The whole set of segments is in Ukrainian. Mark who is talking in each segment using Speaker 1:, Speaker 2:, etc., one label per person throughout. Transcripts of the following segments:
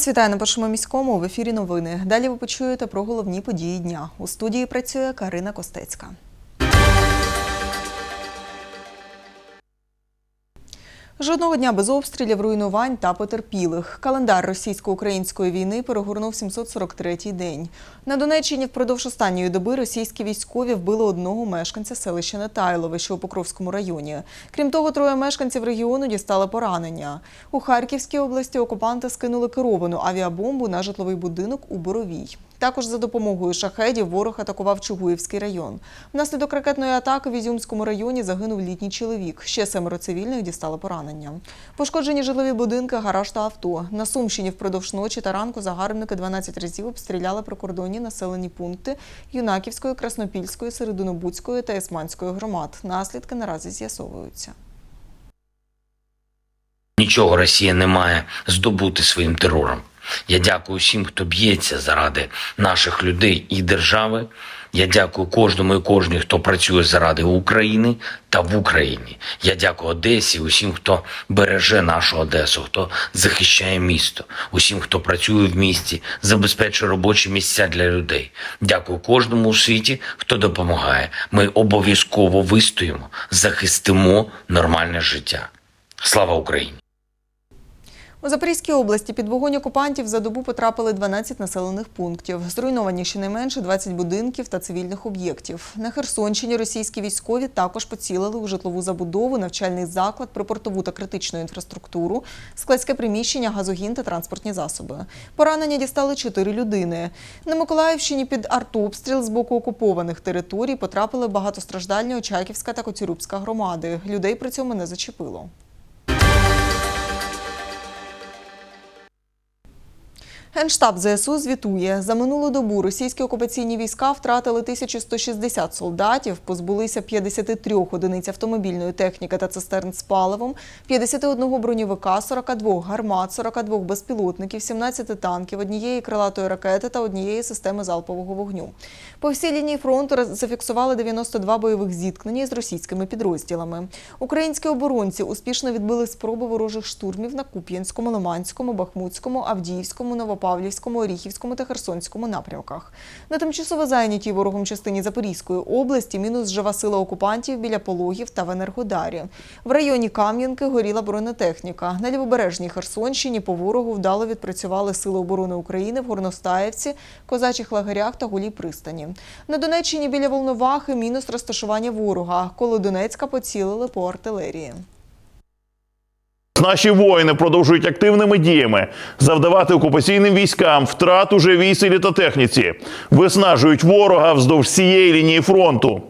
Speaker 1: Вас вітаю на першому міському в ефірі новини. Далі ви почуєте про головні події дня. У студії працює Карина Костецька. Жодного дня без обстрілів, руйнувань та потерпілих. Календар російсько-української війни перегорнув 743-й день. На Донеччині впродовж останньої доби російські військові вбили одного мешканця селища Нетайлове, що у Покровському районі. Крім того, троє мешканців регіону дістали поранення. У Харківській області окупанти скинули керовану авіабомбу на житловий будинок у Боровій. Також за допомогою шахедів ворог атакував Чугуївський район. Внаслідок ракетної атаки в Ізюмському районі загинув літній чоловік. Ще семеро цивільних дістали поранення. Пошкоджені житлові будинки, гараж та авто. На Сумщині впродовж ночі та ранку загарбники 12 разів обстріляли прикордонні населені пункти Юнаківської, Краснопільської, Серединобудської та Есманської громад. Наслідки наразі з'ясовуються.
Speaker 2: Нічого Росія не має здобути своїм терором. Я дякую всім, хто б'ється заради наших людей і держави. Я дякую кожному і кожній, хто працює заради України та в Україні. Я дякую Одесі, усім, хто береже нашу Одесу, хто захищає місто, усім, хто працює в місті, забезпечує робочі місця для людей. Дякую кожному у світі, хто допомагає. Ми обов'язково вистоїмо, захистимо нормальне життя. Слава Україні!
Speaker 1: У Запорізькій області під вогонь окупантів за добу потрапили 12 населених пунктів. Зруйновані щонайменше 20 будинків та цивільних об'єктів. На Херсонщині російські військові також поцілили у житлову забудову, навчальний заклад, припортову та критичну інфраструктуру, складське приміщення, газогін та транспортні засоби. Поранення дістали 4 людини. На Миколаївщині під артобстріл з боку окупованих територій потрапили багатостраждальні Очаківська та Коцюрубська громади. Людей при цьому не зачепило. Генштаб ЗСУ звітує, за минулу добу російські окупаційні війська втратили 1160 солдатів, позбулися 53 одиниць автомобільної техніки та цистерн з паливом, 51 броньовика, 42 гармат, 42 безпілотників, 17 танків, однієї крилатої ракети та однієї системи залпового вогню. По всій лінії фронту зафіксували 92 бойових зіткнення з російськими підрозділами. Українські оборонці успішно відбили спроби ворожих штурмів на Куп'янському, Лиманському, Бахмутському, Авдіївському, Новопавлівському, Оріхівському та Херсонському напрямках. На тимчасово зайнятій ворогом частині Запорізької області мінус жива сила окупантів біля Пологів та в Енергодарі. В районі Кам'янки горіла бронетехніка. На лівобережній Херсонщині по ворогу вдало відпрацювали Сили оборони України в Горностаївці, Козачих лагерях та Голій пристані. На Донеччині біля Волновахи мінус розташування ворога. Коло Донецька поцілили по артилерії.
Speaker 3: Наші воїни продовжують активними діями завдавати окупаційним військам втрат у живій силі та техніці, виснажують ворога вздовж всієї лінії фронту.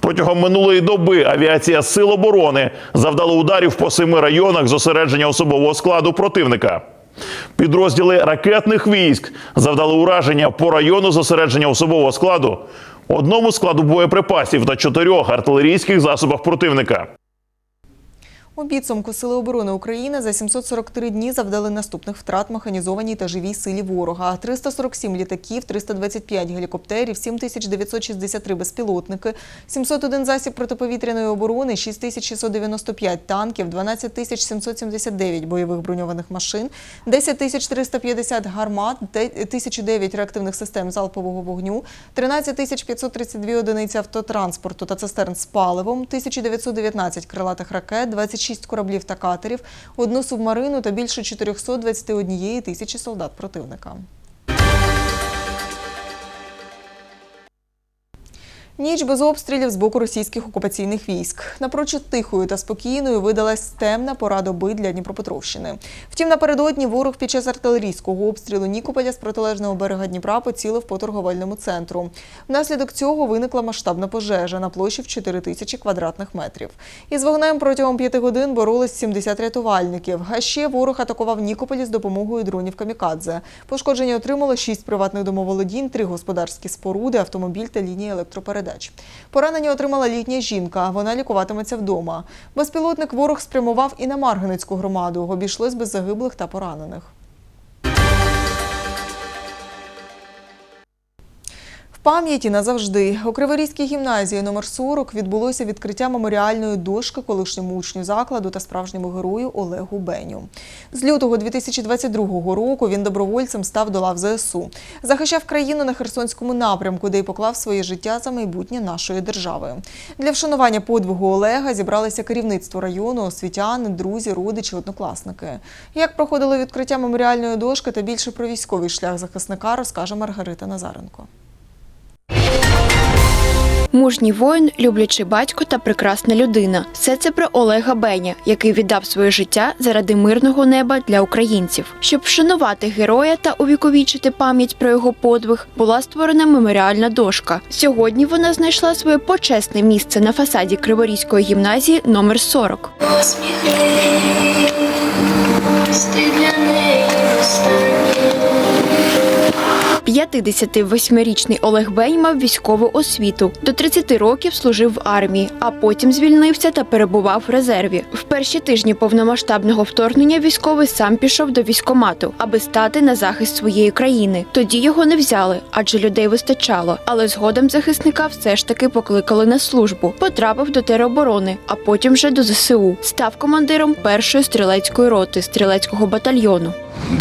Speaker 3: Протягом минулої доби авіація Сил оборони завдала ударів по семи районах зосередження особового складу противника. Підрозділи ракетних військ завдали ураження по району зосередження особового складу, одному складу боєприпасів та чотирьох артилерійських засобах противника.
Speaker 1: У підсумку Сили оборони України за 743 дні завдали наступних втрат механізованій та живій силі ворога: 347 літаків, 325 гелікоптерів, 7963 безпілотники, 701 засіб протиповітряної оборони, 6695 танків, 12779 бойових броньованих машин, 10350 гармат, 1009 реактивних систем залпового вогню, 13532 одиниці автотранспорту та цистерн з паливом, 1919 крилатих ракет, 26 кораблів та катерів, одну субмарину та більше 421 тисячі солдат противника. Ніч без обстрілів з боку російських окупаційних військ. Напрочуд тихою та спокійною видалась темна пора доби для Дніпропетровщини. Втім, напередодні ворог під час артилерійського обстрілу Нікополя з протилежного берега Дніпра поцілив по торговельному центру. Внаслідок цього виникла масштабна пожежа на площі в 4 тисячі квадратних метрів. Із вогнем протягом п'яти годин боролись 70 рятувальників. А ще ворог атакував Нікополі з допомогою дронів камікадзе. Пошкодження отримали 6 приватних домоволодінь, 3 господарські споруди, автомобіль та лінії електропередач. Поранення отримала літня жінка. Вона лікуватиметься вдома. Безпілотник ворог спрямував і на Марганицьку громаду. Обійшлось без загиблих та поранених. Пам'яті назавжди у Криворізькій гімназії номер 40 відбулося відкриття меморіальної дошки колишньому учню закладу та справжньому герою Олегу Беню. З лютого 2022 року він добровольцем став до лав ЗСУ. Захищав країну на Херсонському напрямку, де й поклав своє життя за майбутнє нашої держави. Для вшанування подвигу Олега зібралися керівництво району, освітяни, друзі, родичі, однокласники. Як проходило відкриття меморіальної дошки та більше про військовий шлях захисника, розкаже Маргарита Назаренко.
Speaker 4: Мужній воїн, люблячий батько та прекрасна людина. Все це про Олега Беня, який віддав своє життя заради мирного неба для українців. Щоб вшанувати героя та увіковічити пам'ять про його подвиг, була створена меморіальна дошка. Сьогодні вона знайшла своє почесне місце на фасаді Криворізької гімназії номер 40.
Speaker 5: Посміхнись,
Speaker 4: 58-річний Олег Бень мав військову освіту. До 30 років служив в армії, а потім звільнився та перебував в резерві. В перші тижні повномасштабного вторгнення військовий сам пішов до військомату, аби стати на захист своєї країни. Тоді його не взяли, адже людей вистачало. Але згодом захисника все ж таки покликали на службу. Потрапив до тероборони, а потім вже до ЗСУ. Став командиром першої стрілецької роти стрілецького батальйону.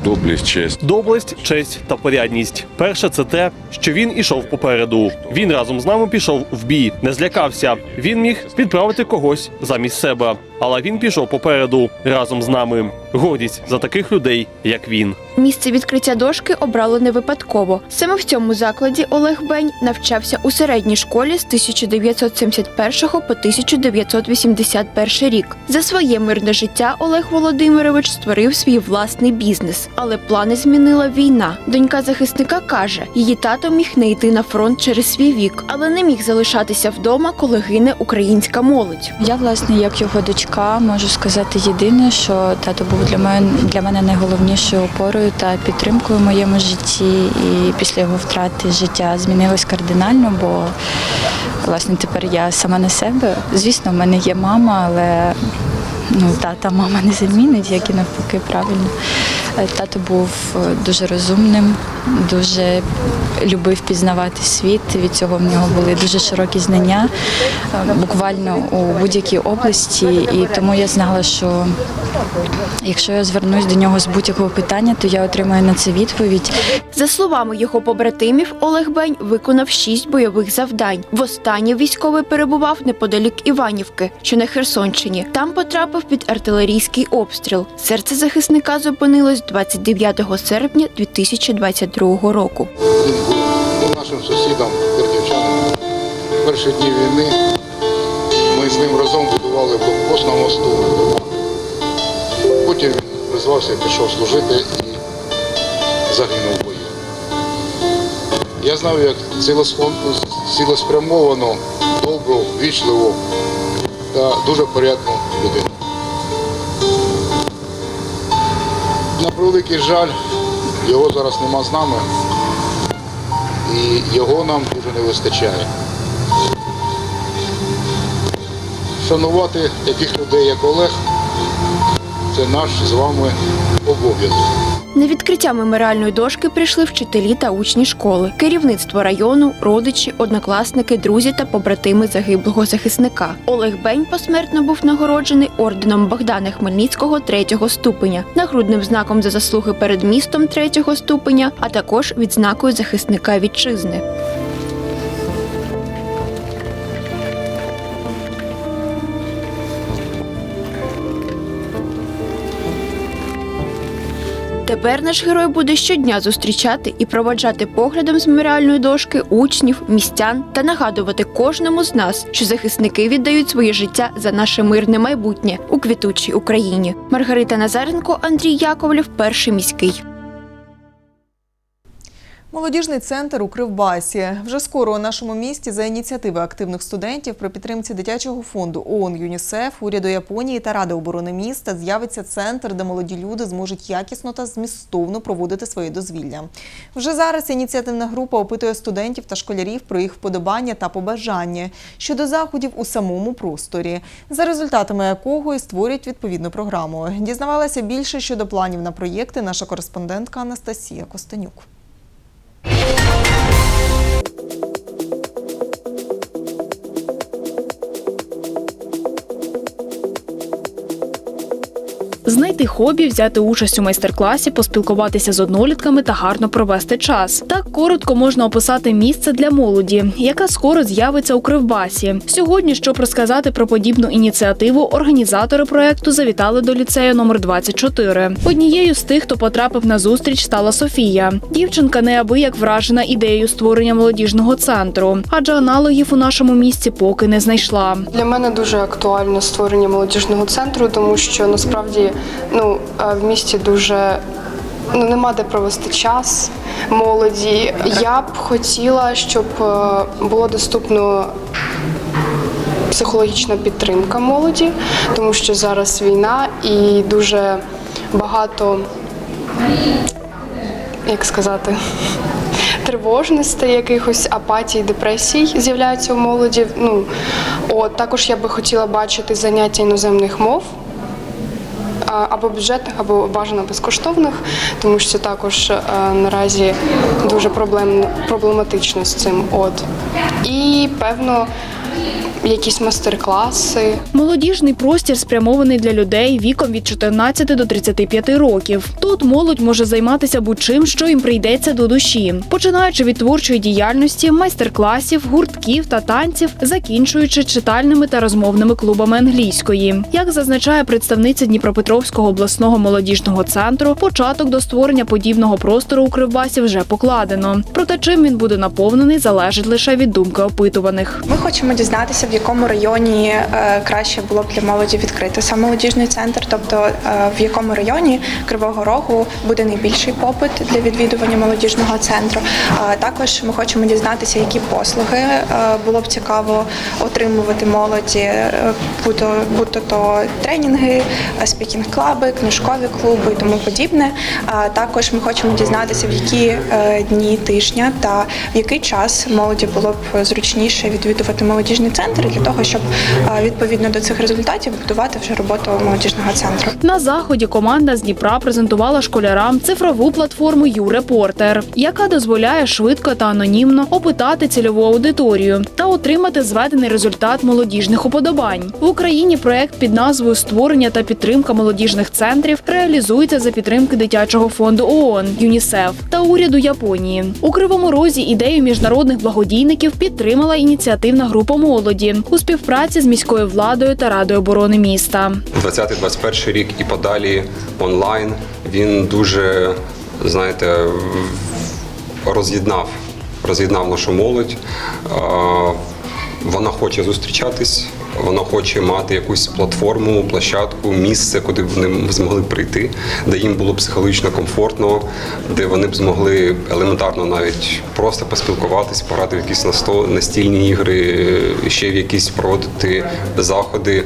Speaker 6: доблесть, честь.
Speaker 7: Доблесть, честь та порядність. Перше це те, що він ішов попереду. Він разом з нами пішов в бій, не злякався. Він міг підправити когось замість себе. Але він пішов попереду разом з нами. Гордість за таких людей, як він.
Speaker 4: Місце відкриття дошки обрали не випадково. Саме в цьому закладі Олег Бень навчався у середній школі з 1971 по 1981 рік. За своє мирне життя Олег Володимирович створив свій власний бізнес, але плани змінила війна. Донька захисника каже, її тато міг не йти на фронт через свій вік, але не міг залишатися вдома, коли гине українська молодь.
Speaker 8: Я, власне, як його дочка, можу сказати єдине, що тато був для мене для мене найголовнішою опорою та підтримкою в моєму житті. І після його втрати життя змінилось кардинально, бо власне тепер я сама на себе. Звісно, в мене є мама, але ну, тата мама не замінить, як і навпаки, правильно. Е, Тато був е, дуже розумним, дуже любив пізнавати світ. Від цього в нього були дуже широкі знання, буквально у будь-якій області. І тому я знала, що якщо я звернусь до нього з будь-якого питання, то я отримаю на це відповідь.
Speaker 4: За словами його побратимів, Олег Бень виконав шість бойових завдань. Востаннє військовий перебував неподалік Іванівки, що на Херсонщині. Там потрапив під артилерійський обстріл. Серце захисника зупинилось 29 серпня 2022 року.
Speaker 9: Він був нашим сусідом, кирдівчанам. Перші дні війни ми з ним разом будували блокпост на мосту. Потім він призвався, пішов служити і загинув в бою. Я знав, як цілеспрямовано, добру, вічливу та дуже порядну людину. На превеликий жаль, його зараз нема з нами і його нам дуже не вистачає. Шанувати таких людей, як Олег, це наш з вами обов'язок.
Speaker 4: На відкриття меморіальної дошки прийшли вчителі та учні школи, керівництво району, родичі, однокласники, друзі та побратими загиблого захисника. Олег Бень посмертно був нагороджений орденом Богдана Хмельницького третього ступеня, нагрудним знаком за заслуги перед містом третього ступеня, а також відзнакою захисника вітчизни. Тепер наш герой буде щодня зустрічати і проводжати поглядом з меморіальної дошки учнів, містян та нагадувати кожному з нас, що захисники віддають своє життя за наше мирне майбутнє у квітучій Україні. Маргарита Назаренко, Андрій Яковлів, перший міський.
Speaker 1: Молодіжний центр у Кривбасі. Вже скоро у нашому місті за ініціативи активних студентів при підтримці дитячого фонду ООН ЮНІСЕФ, уряду Японії та Ради оборони міста з'явиться центр, де молоді люди зможуть якісно та змістовно проводити своє дозвілля. Вже зараз ініціативна група опитує студентів та школярів про їх вподобання та побажання щодо заходів у самому просторі, за результатами якого і створюють відповідну програму. Дізнавалася більше щодо планів на проєкти наша кореспондентка Анастасія Костенюк.
Speaker 6: Знайти хобі, взяти участь у майстер-класі, поспілкуватися з однолітками та гарно провести час. Так коротко можна описати місце для молоді, яка скоро з'явиться у Кривбасі. Сьогодні, щоб розказати про подібну ініціативу, організатори проекту завітали до ліцею номер 24. Однією з тих, хто потрапив на зустріч, стала Софія. Дівчинка неабияк вражена ідеєю створення молодіжного центру, адже аналогів у нашому місті поки не знайшла.
Speaker 10: Для мене дуже актуально створення молодіжного центру, тому що насправді ну, в місті дуже ну, нема де провести час молоді. Я б хотіла, щоб е, було доступно психологічна підтримка молоді, тому що зараз війна і дуже багато, як сказати, тривожностей, якихось апатій, депресій з'являються у молоді. Ну, от, також я би хотіла бачити заняття іноземних мов. Або бюджетних, або бажано безкоштовних, тому що також е, наразі дуже проблем, проблематично з цим. От. І певно, якісь майстер-класи.
Speaker 6: Молодіжний простір спрямований для людей віком від 14 до 35 років. Тут молодь може займатися будь-чим, що їм прийдеться до душі, починаючи від творчої діяльності, майстер-класів, гуртків та танців, закінчуючи читальними та розмовними клубами англійської. Як зазначає представниця Дніпропетровського обласного молодіжного центру, початок до створення подібного простору у Кривбасі вже покладено. Проте чим він буде наповнений, залежить лише від думки опитуваних.
Speaker 11: Ми хочемо дізнатися, в якому районі е, краще було б для молоді відкрити сам молодіжний центр, тобто е, в якому районі Кривого Рогу буде найбільший попит для відвідування молодіжного центру. Також ми хочемо дізнатися, які послуги е, було б цікаво отримувати молоді, будь-то, будь-то то тренінги, спікінг-клаби, книжкові клуби і тому подібне. Також ми хочемо дізнатися, в які дні тижня та в який час молоді було б зручніше відвідувати молодіжний центр для того, щоб відповідно до цих результатів будувати вже роботу молодіжного центру.
Speaker 6: На заході команда з Дніпра презентувала школярам цифрову платформу «Юрепортер», яка дозволяє швидко та анонімно опитати цільову аудиторію та отримати зведений результат молодіжних уподобань. В Україні проект під назвою Створення та підтримка молодіжних центрів реалізується за підтримки дитячого фонду ООН ЮНІСЕФ та уряду Японії. У Кривому Розі ідею міжнародних благодійників підтримала ініціативна група молоді у співпраці з міською владою та радою оборони міста.
Speaker 12: 20-21 рік і подалі онлайн він дуже, знаєте, роз'єднав, роз'єднав нашу молодь. Вона хоче зустрічатись, вона хоче мати якусь платформу, площадку, місце, куди вони змогли прийти, де їм було психологічно комфортно, де вони б змогли елементарно навіть просто поспілкуватись, пограти в якісь настільні ігри, ще в якісь проводити заходи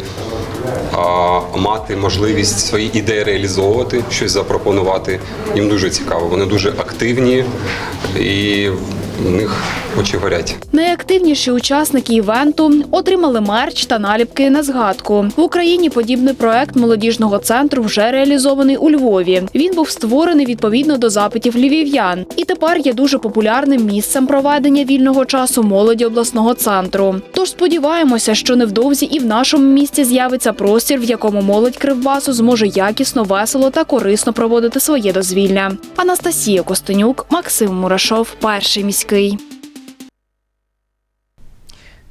Speaker 12: а, мати можливість свої ідеї реалізовувати, щось запропонувати. Їм дуже цікаво. Вони дуже активні і в них очі горять.
Speaker 6: Найактивніші учасники івенту отримали мерч та наліпки на згадку. В Україні подібний проект молодіжного центру вже реалізований у Львові. Він був створений відповідно до запитів львів'ян і тепер є дуже популярним місцем проведення вільного часу молоді обласного центру. Тож сподіваємося, що невдовзі і в нашому місті з'явиться простір, в якому молодь Кривбасу зможе якісно, весело та корисно проводити своє дозвілля. Анастасія Костенюк, Максим Мурашов, перший міський.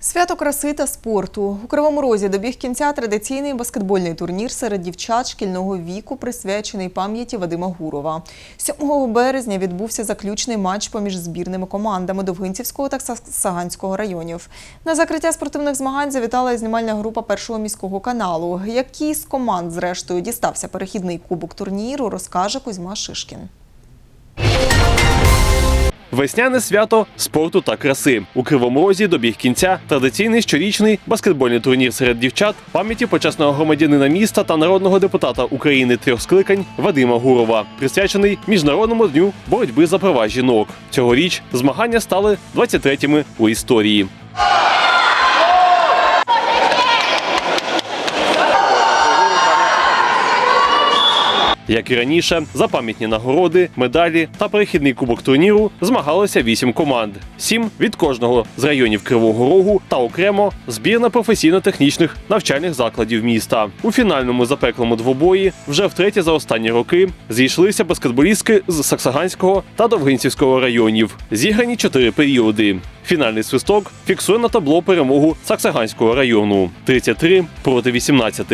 Speaker 1: Свято краси та спорту у Кривому Розі добіг кінця традиційний баскетбольний турнір серед дівчат шкільного віку, присвячений пам'яті Вадима Гурова. 7 березня відбувся заключний матч поміж збірними командами Довгинцівського та Саганського районів. На закриття спортивних змагань завітала знімальна група першого міського каналу. Який з команд, зрештою, дістався перехідний кубок турніру, розкаже Кузьма Шишкін.
Speaker 7: Весняне свято спорту та краси у Кривому Розі добіг кінця традиційний щорічний баскетбольний турнір серед дівчат пам'яті почесного громадянина міста та народного депутата України трьох скликань Вадима Гурова, присвячений міжнародному дню боротьби за права жінок. Цьогоріч змагання стали 23-ми у історії. Як і раніше, за пам'ятні нагороди, медалі та перехідний кубок турніру змагалися вісім команд: сім від кожного з районів Кривого Рогу та окремо збірна професійно-технічних навчальних закладів міста. У фінальному запеклому двобої вже втретє за останні роки зійшлися баскетболістки з Саксаганського та Довгинцівського районів. Зіграні чотири періоди. Фінальний свисток фіксує на табло перемогу Саксаганського району 33 проти 18.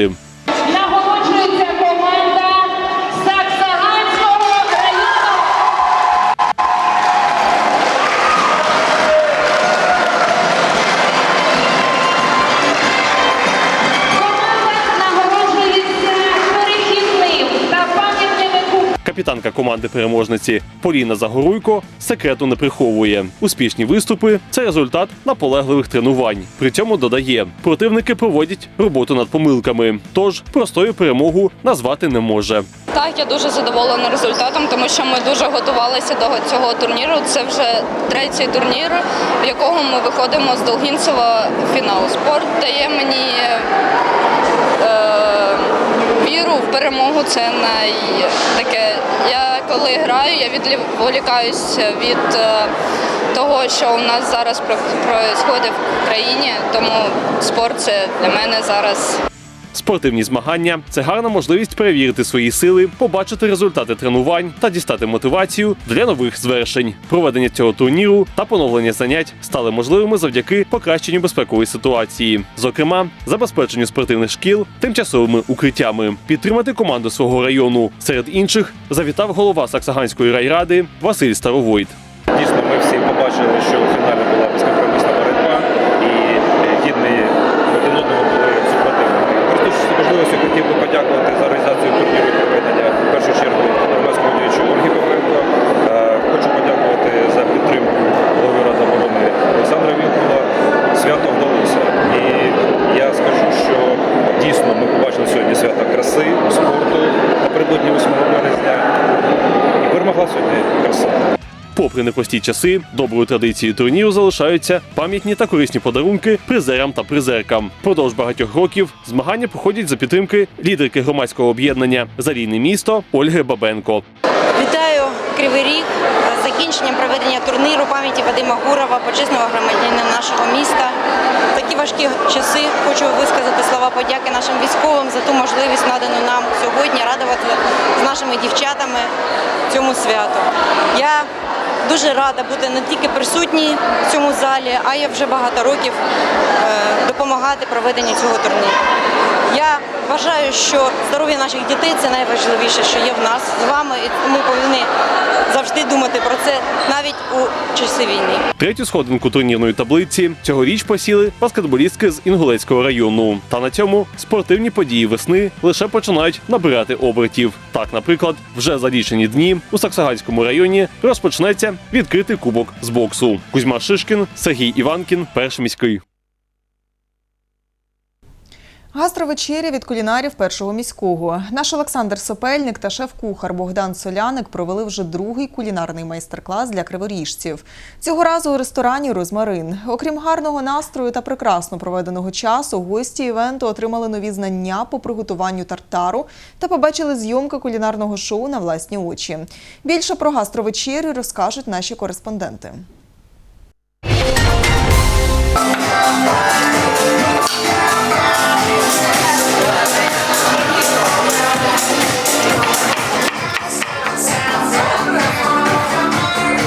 Speaker 7: Капітанка команди переможниці Поліна Загоруйко секрету не приховує. Успішні виступи це результат наполегливих тренувань. При цьому додає, противники проводять роботу над помилками, тож простою перемогу назвати не може.
Speaker 8: Так, я дуже задоволена результатом, тому що ми дуже готувалися до цього турніру. Це вже третій турнір, в якому ми виходимо з Долгінцева в фінал. Спорт дає мені е, віру в перемогу. Це най таке. Я коли граю, я відволікаюсь від е, того, що у нас зараз відбувається в країні. Тому спорт це для мене зараз
Speaker 7: Спортивні змагання це гарна можливість перевірити свої сили, побачити результати тренувань та дістати мотивацію для нових звершень. Проведення цього турніру та поновлення занять стали можливими завдяки покращенню безпекової ситуації, зокрема, забезпеченню спортивних шкіл тимчасовими укриттями. Підтримати команду свого району серед інших завітав голова Саксаганської райради Василь Старовойт.
Speaker 13: Дійсно, ми всі побачили, що у фіналі була безкомпромісна боротьба і е, гідні один одного були супротивними. Користуючись можливістю, хотів би подякувати за організацію турніру і проведення в першу чергу громадського діячу Ольги Павленко. Е, Хочу подякувати за підтримку голови Ради оборони Олександра Вілкула. Свято вдалося. І я скажу, що дійсно ми побачили сьогодні свято краси, спорту напередодні 8 березня. І перемогла сьогодні краса.
Speaker 7: Попри непрості часи, доброю традицією турніру залишаються пам'ятні та корисні подарунки призерам та призеркам. Продовж багатьох років змагання проходять за підтримки лідерки громадського об'єднання Залійне місто Ольги Бабенко.
Speaker 8: Вітаю Кривий Ріг з закінченням проведення турніру пам'яті Вадима Гурова, почесного громадянина нашого міста. Такі важкі часи хочу висказати слова подяки нашим військовим за ту можливість, надану нам сьогодні, радувати з нашими дівчатами цьому святу. Я дуже рада бути не тільки присутній в цьому залі, а й вже багато років е, допомагати проведенню цього турніру. Я вважаю, що здоров'я наших дітей це найважливіше, що є в нас з вами, і ми повинні завжди думати про це у часи війни.
Speaker 7: Третю сходинку турнірної таблиці цьогоріч посіли баскетболістки з Інгулецького району. Та на цьому спортивні події весни лише починають набирати обертів. Так, наприклад, вже за лічені дні у Саксаганському районі розпочнеться відкритий кубок з боксу. Кузьма Шишкін, Сергій Іванкін, перший міський.
Speaker 1: Гастровечеря від кулінарів першого міського. Наш Олександр Сопельник та шеф-кухар Богдан Соляник провели вже другий кулінарний майстер-клас для криворіжців. Цього разу у ресторані Розмарин. Окрім гарного настрою та прекрасно проведеного часу, гості івенту отримали нові знання по приготуванню тартару та побачили зйомки кулінарного шоу на власні очі. Більше про гастровечерю розкажуть наші кореспонденти.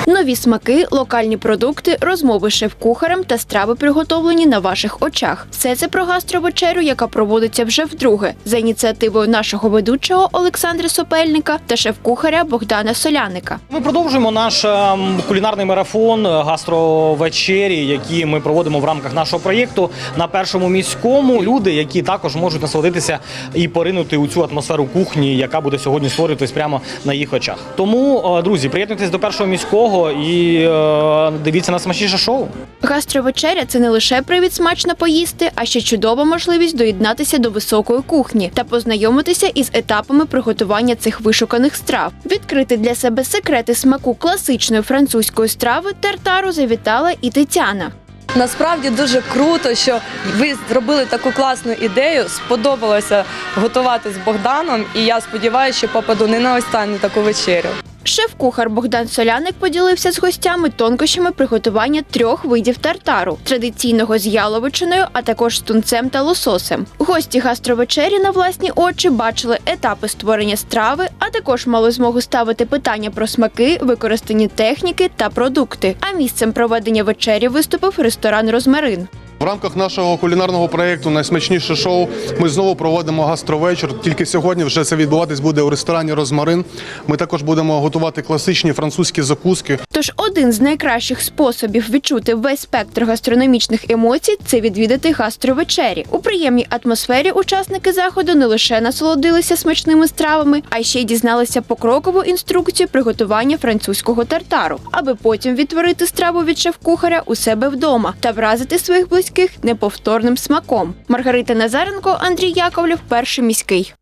Speaker 4: Нові смаки, локальні продукти, розмови з шеф-кухарем та страви приготовлені на ваших очах. Все це про гастровечерю, яка проводиться вже вдруге за ініціативою нашого ведучого Олександра Сопельника та шеф-кухаря Богдана Соляника.
Speaker 14: Ми продовжуємо наш ем, кулінарний марафон е, гастровечері, які ми проводимо в рамках нашого проєкту на першому міському. Люди, які також можуть насолодитися і поринути у цю атмосферу кухні, яка буде сьогодні створюватись прямо на їх очах. Тому, е, друзі, приєднуйтесь до першого міського і е, дивіться на смачніше шоу.
Speaker 4: Гастровечеря це не лише привід смачно поїсти, а ще чудова можливість доєднатися до високої кухні та познайомитися із етапами приготування цих вишуканих страв. Відкрити для себе секрети смаку класичної французької страви тартару завітала і Тетяна.
Speaker 15: насправді дуже круто, що ви зробили таку класну ідею. Сподобалося готувати з Богданом, і я сподіваюся, що попаду не на останню таку вечерю.
Speaker 4: Шеф-кухар Богдан Соляник поділився з гостями тонкощами приготування трьох видів тартару: традиційного з яловичиною, а також з тунцем та лососем. Гості гастровечері на власні очі бачили етапи створення страви, а також мали змогу ставити питання про смаки, використані техніки та продукти. А місцем проведення вечері виступив ресторан Розмарин.
Speaker 16: В рамках нашого кулінарного проєкту Найсмачніше шоу ми знову проводимо гастровечір. Тільки сьогодні вже це відбуватись буде у ресторані Розмарин. Ми також будемо готувати класичні французькі закуски.
Speaker 4: Тож один з найкращих способів відчути весь спектр гастрономічних емоцій це відвідати гастровечері. У приємній атмосфері учасники заходу не лише насолодилися смачними стравами, а ще й дізналися покрокову інструкцію приготування французького тартару, аби потім відтворити страву від шеф-кухаря у себе вдома та вразити своїх близьких неповторним смаком. Маргарита Назаренко, Андрій Яковлів, перший міський.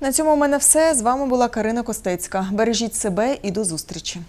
Speaker 1: На цьому у мене все. З вами була Карина Костецька. Бережіть себе і до зустрічі.